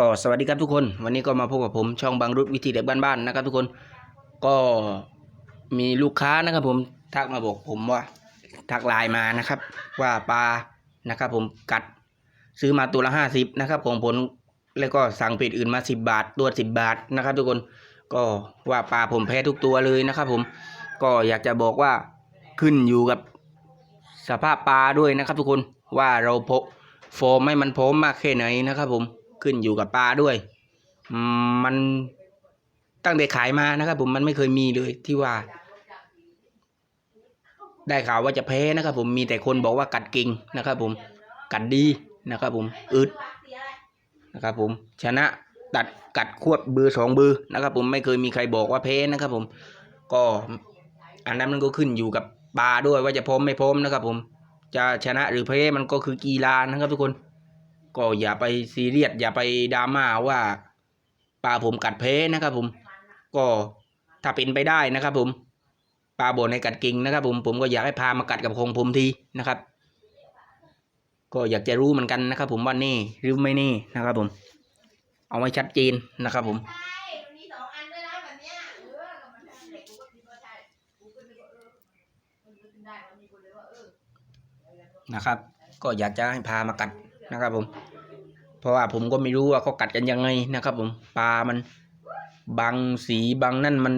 ก็สวัสดีครับทุกคน วันนี้ก็มาพบกับผมช่องบางรุดวิธีเด็กบ้านๆนะครับ ทุกคนก็มีลูกค้านะครับ ผมทักมาบอกผมว่าทักไลน์มานะครับ ว่าปลานะครับ ผมกัดซื้อมาตัวละห้าสิบนะครับของผลแล้วก็สั่งเพจอื่นมาสิบบาทตัวสิบบาทนะครับ ทุกคนก็ว่าปลาผมแพ้ทุกตัวเลยนะครับ ผมก็อยากจะบอกว่าขึ้นอยู่กับสภาพปลาด้วยนะครับ ทุกคนว่าเราพกโฟมให้มันพร้อมมากแค่ไหนนะครับ ผม ขึ้นอยู่กับปลาด้วยมมันตั้งแต่ขายมานะครับ ผมมันไม่เคยมีเลยที่ว่า ได้ข่าวว่าจะแพ้นะครับ ผมมีแต่คนบอกว่ากัดกิ่งนะครับ ผมกัดดีนะครับ ผมอึดนะครับ ผมชนะตัดกัดควบเบอร์สองเบอร์นะครับ ผมไม่เคยมีใครบอกว่าแพ้นะครับ ผมก็อันนั้นมันก็ขึ้นอยู่กับปลาด้วยว่าจะพร้อมไม่พร้อมนะครับ ผมจะชนะหรือแพ้มันก็คือกีฬานะครับทุกคน ก็อย่าไปซีเรียสอย่าไปดราม่าว่าปลาผมกัดแพ้นะครับผม ก็ถ้าเป็นไปได้นะครับ ผมปลาบ่นในกัดกิ่งนะครับ ผมผมก็อยากให้พามากัดกับของผมทีนะครับ ก็อยากจะรู้เหมือนกันนะครับ ผมว่านี่หรือไม่นี่นะครับ ผม เอาไว้ชัดเจนนะครับ ผมนะครับ ก็อยากจะให้พามากัด นะครับผม เพราะว่าผมก็ไม่รู้ว่าเขากัดกันยังไงนะครับ ผมปลามันบางสีบางนั่นมัน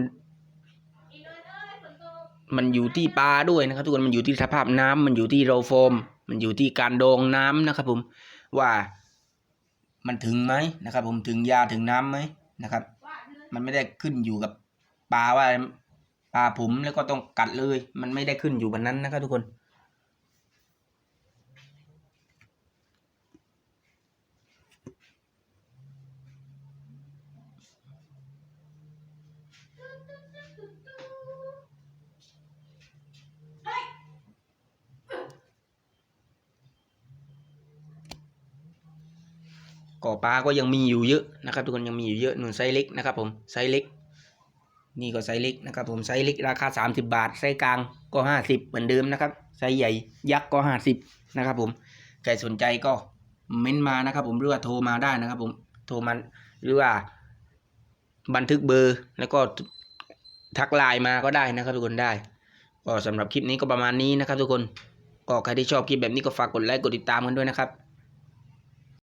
มันอยู่ที่ปลาด้วยนะครับ ทุกคนมันอยู่ที่สภาพน้ำมันอยู่ที่โรโฟม มันอยู่ที่การดองน้ำนะครับ ผมว่ามันถึงไหมนะครับ ผมถึงยาถึงน้ำไหมนะครับ มันไม่ได้ขึ้นอยู่กับปลาว่าปลาผมแล้วก็ต้องกัดเลย มันไม่ได้ขึ้นอยู่แบบนั้นนะครับทุกคน ก่อปลาก็ยังมีอยู่เยอะนะครับ ทุกคนยังมีอยู่เยอะหนุนไซส์เล็กนะครับ ผมไซส์เล็ก นี่ก็ไซส์เล็กนะครับ ผมไซส์เล็กราคา 30 บาทไซส์กลางก็ 50 เหมือนเดิมนะครับไซส์ใหญ่ยักษ์ก็ 50 นะครับ ผมใครสนใจก็เม้นมานะครับ ผมหรือว่าโทรมาได้นะครับ ผมโทรมาหรือว่า บันทึกเบอร์แล้วก็ทักไลน์มาก็ได้นะครับทุกคนได้ ก็สำหรับคลิปนี้ก็ประมาณนี้นะครับทุกคนก็ใครที่ชอบคลิปแบบนี้ก็ฝากกดไลค์กดติดตามกันด้วยนะครับ